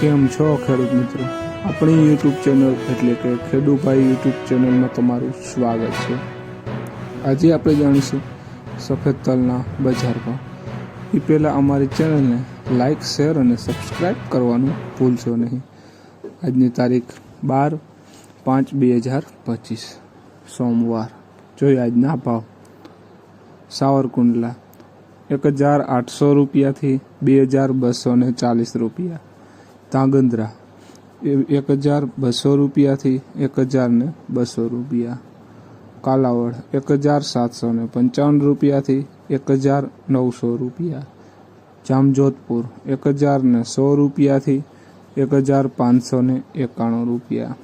કેમ છો ખેડૂત મિત્રો? આપણી યુટ્યુબ ચેનલ એટલે કે ખેડૂભાઈ યુટ્યુબ ચેનલમાં તમારું સ્વાગત છે. આજે આપણે જાણીશું સફેદ તલના બજાર ભાવ. એ પહેલાં અમારી ચેનલને લાઇક શેર અને સબસ્ક્રાઈબ કરવાનું ભૂલશો નહીં. આજની તારીખ બાર પાંચ બે હજાર પચીસ, સોમવાર. જોઈએ આજના ભાવ. સાવરકુંડલા એક હજાર આઠસો રૂપિયાથી બે હજાર બસો ચાલીસ રૂપિયા. તાંગંદ્રા એ- એક હજાર બસો રૂપિયાથી એક હજાર ને બસો રૂપિયા કાલાવડ એક હજાર સાતસો ને પંચાવન રૂપિયાથી એક હજાર નવસો રૂપિયા જામજોધપુર એક હજાર ને સો રૂપિયાથી એક હજાર પાંચસો ને એકાણું રૂપિયા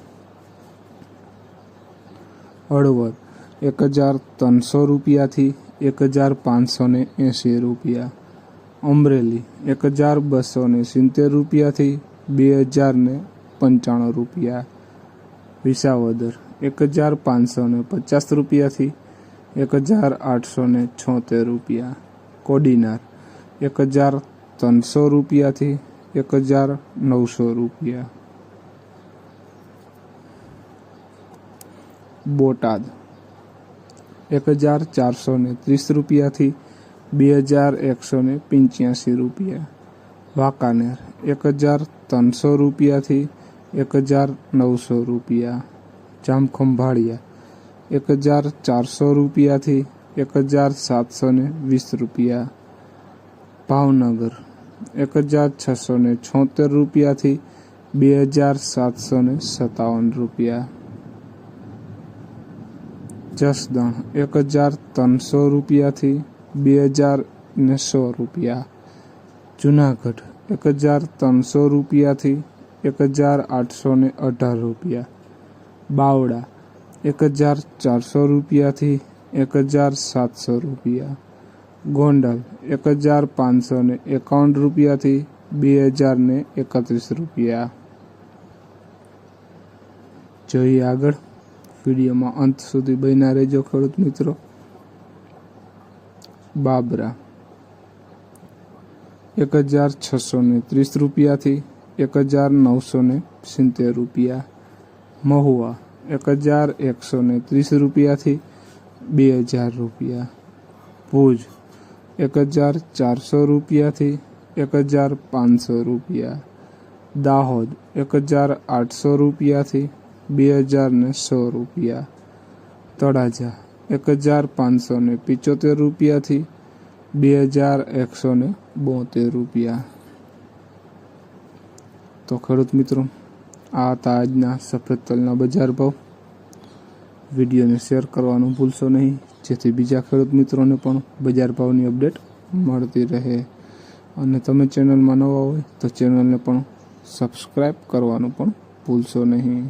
હળવદ એક હજાર ત્રણસો રૂપિયાથી એક હજાર પાંચસો ને એંશી રૂપિયા અમરેલી એક હજાર બસો ને સિત્તેર રૂપિયાથી બે હજાર ને પંચાણું રૂપિયા વિસાવદર, એક હજાર પાંચસો ને પચાસ રૂપિયાથી એક હજાર આઠસો ને છોતેર રૂપિયા કોડીનાર, એક હજાર ત્રણસો રૂપિયાથી એક હજાર નવસો રૂપિયા બોટાદ, એક હજાર ચારસો ને ત્રીસ રૂપિયાથી બે હજાર એકસો ને પંચ્યાસી રૂપિયા વાંકાનેર એક હજાર ત્રણસો રૂપિયાથી એક હજાર નવસો રૂપિયા જામખંભાળિયા એક હજાર ચારસો રૂપિયાથી એક હજાર સાતસો ને વીસ રૂપિયા ભાવનગર એક હજાર છસો ને છોતેર રૂપિયાથી બે હજાર સાતસો ને સત્તાવન રૂપિયા જસદણ એક હજાર ત્રણસો રૂપિયાથી બે હજાર ને સો રૂપિયા જુનાગઢ એક હજાર ત્રણસો રૂપિયાથી એક હજાર આઠસો ને અઢાર રૂપિયા. બાવડા એક હજાર ચારસો રૂપિયાથી એક હજાર સાતસો રૂપિયા. ગોંડલ, એક હજાર પાંચસો ને એકાવન રૂપિયાથી બે હજાર ને એકત્રીસ રૂપિયા. જોઈએ આગળ. વિડીયોમાં અંત સુધી બન્યા રહેજો ખેડૂત મિત્રો. બાબરા. એક હજાર છસો ને ત્રીસ રૂપિયાથી એક હજાર નવસો ને સિત્તેર રૂપિયા મહુવા એક હજાર એકસો ને ત્રીસ રૂપિયાથી બે હજાર રૂપિયા ભુજ એક હજાર ચારસો રૂપિયાથી એક હજાર પાંચસો રૂપિયા દાહોદ એક હજાર આઠસો રૂપિયાથી બે હજાર ને સો રૂપિયા તળાજા એક હજાર પાંચસો ને પિચોતેર રૂપિયાથી બે હજાર એકસો ને બોતેર રૂપિયા. તો ખેડૂત મિત્રો, આ હતા આજના સફેદ તલના બજાર ભાવ. વિડીયોને શેર કરવાનું ભૂલશો નહીં. જેથી બીજા ખેડૂત મિત્રોને પણ બજાર ભાવની અપડેટ મળતી રહે. અને તમે ચેનલમાં નવા હોય તો ચેનલને પણ સબસ્ક્રાઈબ કરવાનું પણ ભૂલશો નહીં.